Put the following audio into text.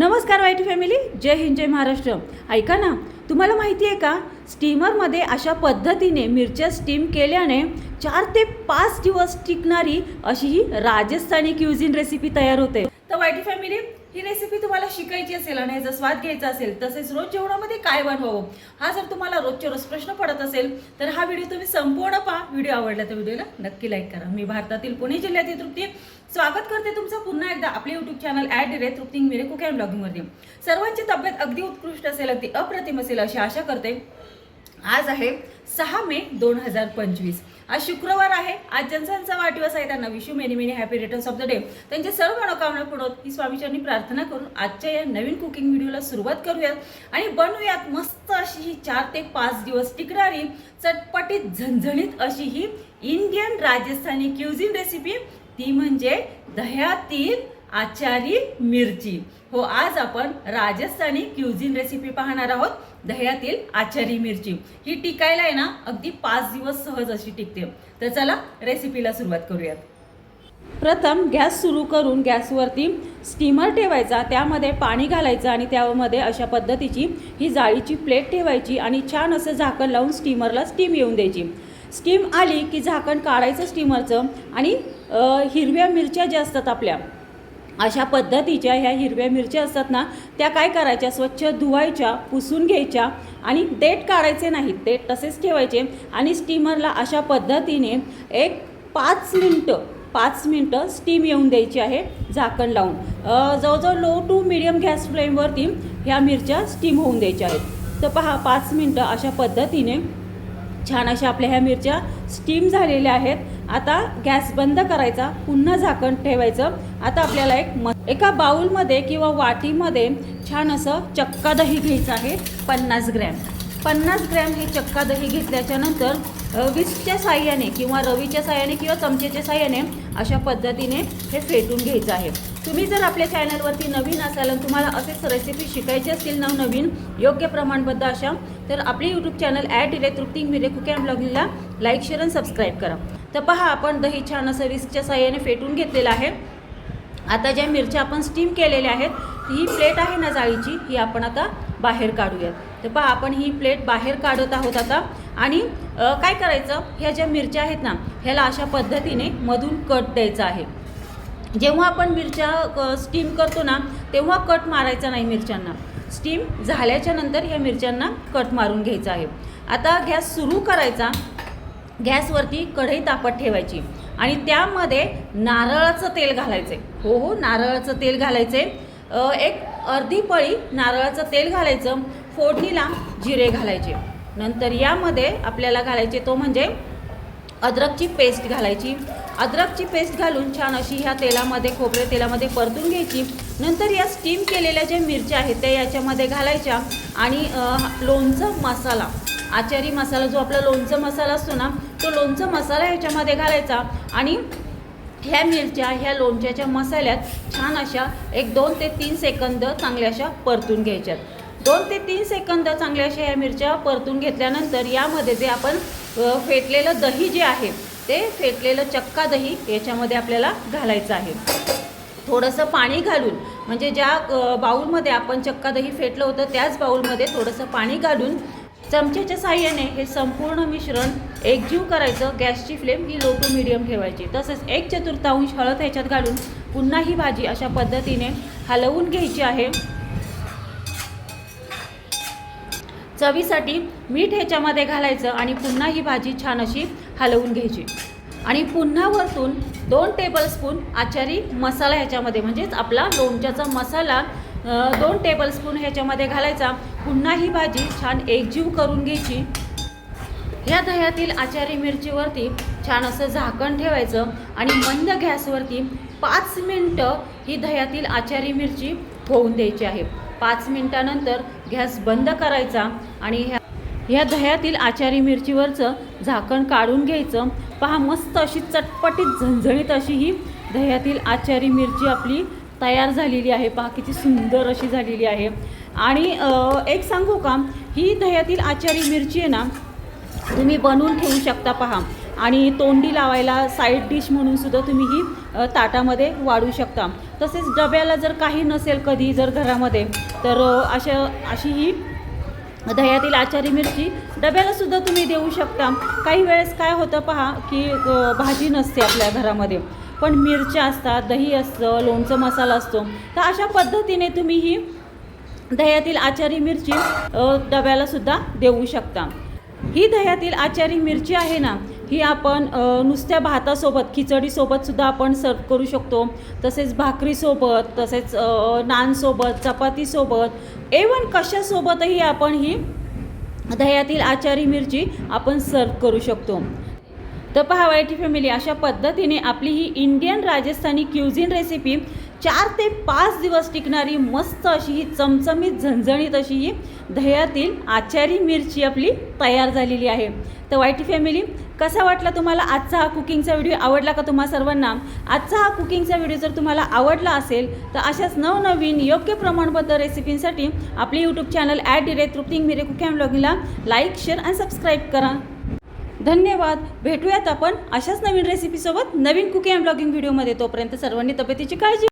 नमस्कार YT family जय हिंद जय महाराष्ट्र. ऐका ना तुम्हाला माहिती आहे का? स्टीमरमध्ये अशा पद्धतीने मिरच्या स्टीम केल्याने चार ते पाच दिवस टिकणारी अशी ही राजस्थानी क्युझिन रेसिपी तयार होते. तर वाईटी फॅमिली ही रेसिपी तुम्हाला शिकायची असेल आणि ह्याचा स्वाद घ्यायचा असेल तसेच रोज जेवणामध्ये काय बनवावं हा जर तुम्हाला रोजच्या रोज प्रश्न पडत असेल तर हा व्हिडिओ तुम्ही संपूर्ण पहा. व्हिडिओ आवडला तर व्हिडिओला नक्की लाईक करा. मी भारतातील पुणे जिल्ह्यातील तृप्ती. स्वागत करते तुमचं पुन्हा एकदा आपले यूट्यूब चॅनल ॲट रे तृप्ती मेरे कुक अँड ब्लॉगिंगमध्ये सर्वांची तब्येत अगदी उत्कृष्ट असेल अगदी अप्रतिम असेल अशी आशा करते. आज आहे सहा मे दोन हजार पंचवीस. आज शुक्रवार आहे. आज ज्यांचा वाढदिवस आहे. त्यांना wish you many many happy returns of the day त्यांचे सर्व मनोकामना पुढत ही स्वामीचरणी प्रार्थना करून आजच्या या नवीन कुकिंग व्हिडिओला सुरुवात करूयात. आणि बनवूयात मस्त अशी ही चार ते पाच दिवस टिकणारी चटपटीत झणझणीत अशी ही इंडियन राजस्थानी क्युझिन रेसिपी ती म्हणजे दह्यातील आचारी मिरची. हो आज आपण राजस्थानी क्युझिन रेसिपी पाहणार आहोत. दह्यातील आचारी मिरची. ही टिकायला आहे ना अगदी पाच दिवस सहज अशी टिकते. तर चला रेसिपीला सुरुवात करूयात. प्रथम गॅस सुरू करून गॅसवरती स्टीमर ठेवायचा त्यामध्ये पाणी घालायचं आणि त्यामध्ये अशा पद्धतीची ही जाळीची प्लेट ठेवायची आणि छान असं झाकण लावून स्टीमरला स्टीम येऊन द्यायची. स्टीम आली की झाकण काढायचं स्टीमरचं आणि हिरव्या मिरच्या ज्या असतात आपल्या अशा पद्धतीच्या ह्या हिरव्या मिरच्या असतात ना त्या काय करायच्या? स्वच्छ धुवायच्या पुसून घ्यायच्या आणि देठ काढायचे नाहीत. देठ तसेच ठेवायचे आणि स्टीमरला अशा पद्धतीने एक पाच मिनटं पाच मिनटं स्टीम येऊन द्यायची आहे झाकण लावून. जवळजवळ लो टू मिडियम गॅस फ्लेमवरती ह्या मिरच्या स्टीम होऊन द्यायच्या आहेत. तर पहा पाच मिनटं अशा पद्धतीने छान अशा आपल्या ह्या मिरच्या स्टीम झालेल्या आहेत. आता गॅस बंद करायचा पुन्हा झाकण ठेवायचं. आता आपल्याला एक म एका बाऊलमध्ये किंवा वाटीमध्ये छान असं चक्का दही घ्यायचं आहे पन्नास ग्रॅम. पन्नास ग्रॅम हे चक्का दही घेतल्याच्या नंतर अ, विस्कच्या साह्याने किंवा रवीच्या साह्याने किंवा चमचेच्या साह्याने अशा पद्धतीने हे फेटून घ्यायचं आहे. तुम्ही जर आपल्या चॅनलवरती नवीन असाल आणि तुम्हाला असेच रेसिपी शिकायची असतील नवनवीन योग्य प्रमाणबद्ध अशा तर आपले यूट्यूब चॅनल ॲट इले तृप्ती मिरे कुकॅम अँड ब्लॉगिंगला लाईक शेअर आणि सबस्क्राईब करा. तर पहा आपण दही छान असं विस्कच्या साह्याने फेटून घेतलेलं आहे. आता ज्या मिरच्या आपण स्टीम केलेल्या आहेत ही प्लेट आहे ना जाळीची ही आपण आता बाहेर काढूयात. तर पहा आपण ही प्लेट बाहेर काढत आहोत आता. आणि काय करायचं? ह्या ज्या मिरच्या आहेत ना ह्याला अशा पद्धतीने मधून कट द्यायचा आहे. जेव्हा आपण मिरच्या स्टीम करतो ना तेव्हा कट मारायचा नाही मिरच्यांना. स्टीम झाल्याच्यानंतर ह्या मिरच्यांना कट मारून घ्यायचा आहे. आता गॅस सुरू करायचा. गॅसवरती कढई तापत ठेवायची. आणि त्यामध्ये नारळाचं तेल घालायचे. हो हो नारळाचं तेल घालायचे. एक अर्धी पळी नारळाचं तेल घालायचं. फोडणीला जिरे घालायचे. नंतर यामध्ये आपल्याला घालायचे तो म्हणजे अद्रकची पेस्ट घालायची. अद्रकची पेस्ट घालून छान अशी ह्या तेलामध्ये खोबरे तेलामध्ये परतून घ्यायची. नंतर या स्टीम केलेल्या ज्या मिरच्या आहेत त्या याच्यामध्ये घालायच्या. आणि लोणचं मसाला आचारी मसाला जो आपला लोणचं मसाला असतो ना तो लोणचं मसाला ह्याच्यामध्ये घालायचा आणि ह्या मिरच्या ह्या लोणच्याच्या मसाल्यात छान अशा एक दोन ते तीन सेकंद चांगल्या अशा परतून घ्यायच्यात. दोन ते तीन सेकंद चांगल्या अशा ह्या मिरच्या परतून घेतल्यानंतर यामध्ये जे आपण फेटलेलं दही जे आहे ते फेटलेलं चक्का दही याच्यामध्ये आपल्याला घालायचं आहे. थोडंसं पाणी घालून म्हणजे ज्या बाऊलमध्ये आपण चक्का दही फेटलं होतं त्याच बाऊलमध्ये थोडंसं पाणी घालून चमच्याच्या साह्याने हे संपूर्ण मिश्रण एकजीव करायचं. गॅसची फ्लेम ही लो टू मिडियम ठेवायची. तसेच एक चतुर्थांश हळद ह्याच्यात घालून पुन्हा ही भाजी अशा पद्धतीने हलवून घ्यायची आहे. चवीसाठी मीठ ह्याच्यामध्ये घालायचं आणि पुन्हा ही भाजी छान अशी हलवून घ्यायची. आणि पुन्हा वरतून दोन टेबलस्पून आचारी मसाला ह्याच्यामध्ये म्हणजेच आपला लोणच्याचा मसाला दोन टेबलस्पून ह्याच्यामध्ये घालायचा. पुन्हा ही भाजी छान एकजीव करून घ्यायची. ह्या दह्यातील आचारी मिरचीवरती छान असं झाकण ठेवायचं आणि मंद गॅसवरती पाच मिनटं ही दह्यातील आचारी मिरची होऊन द्यायची आहे. पाच मिनटानंतर गॅस बंद करायचा आणि ह्या ह्या दह्यातील आचारी मिरचीवरचं झाकण काढून घ्यायचं. पहा मस्त अशी चटपटीत झणझणीत अशी ही दह्यातील आचारी मिरची आपली तयार झालेली आहे पहा किती सुंदर अशी झालेली आहे. आणि एक सांगू का? ही दह्यातील आचारी मिरची आहे ना तुम्ही बनवून ठेवू शकता पहा. आणि तोंडी लावायला साईड डिश म्हणून सुद्धा तुम्ही ही ताटामध्ये वाढू शकता. तसेच डब्याला जर काही नसेल कधी जर घरामध्ये तर अशा अशी ही दह्यातील आचारी मिरची डब्याला सुद्धा तुम्ही देऊ शकता. काही वेळेस काय होतं पहा की भाजी नसते आपल्या घरामध्ये. पण मिरच्या असतात दही असतं लोणचं मसाला असतो. तर अशा पद्धतीने तुम्ही ही दह्यातील आचारी मिरची अ, डब्याला सुद्धा देऊ शकता. ही दह्यातील आचारी मिरची आहे ना ही आपण नुसत्या भातासोबत खिचडीसोबत सुद्धा आपण सर्व करू शकतो. तसेच भाकरीसोबत तसेच नानसोबत चपातीसोबत एवन कशासोबतही आपण ही दह्यातील आचारी मिरची आपण सर्व करू शकतो. तर पहा वायटी फॅमिली अशा पद्धतीने आपली ही इंडियन राजस्थानी क्युझिन रेसिपी चार ते पाच दिवस टिकणारी मस्त अशी ही चमचमीत झणझणीत अशी ही दह्यातील आचारी मिरची आपली तयार झालेली आहे. तर वायटी फॅमिली कसा वाटला तुम्हाला आजचा हा कुकिंगचा व्हिडिओ आवडला का तुम्हा सर्वांना? आजचा हा कुकिंगचा व्हिडिओ जर तुम्हाला आवडला असेल तर अशाच नवनवीन योग्य प्रमाणबद्ध रेसिपींसाठी आपले यूट्यूब चॅनल ॲट डिरेक्ट तृप्तिंग मिरे कुकिंग ब्लॉगिंगला लाईक शेअर आणि सबस्क्राईब करा. धन्यवाद. भेटूयात आपण अशाच नवीन रेसिपीसोबत नवीन कुकिंग अँड ब्लॉगिंग व्हिडिओमध्ये तोपर्यंत सर्वांनी तब्येतीची काळजी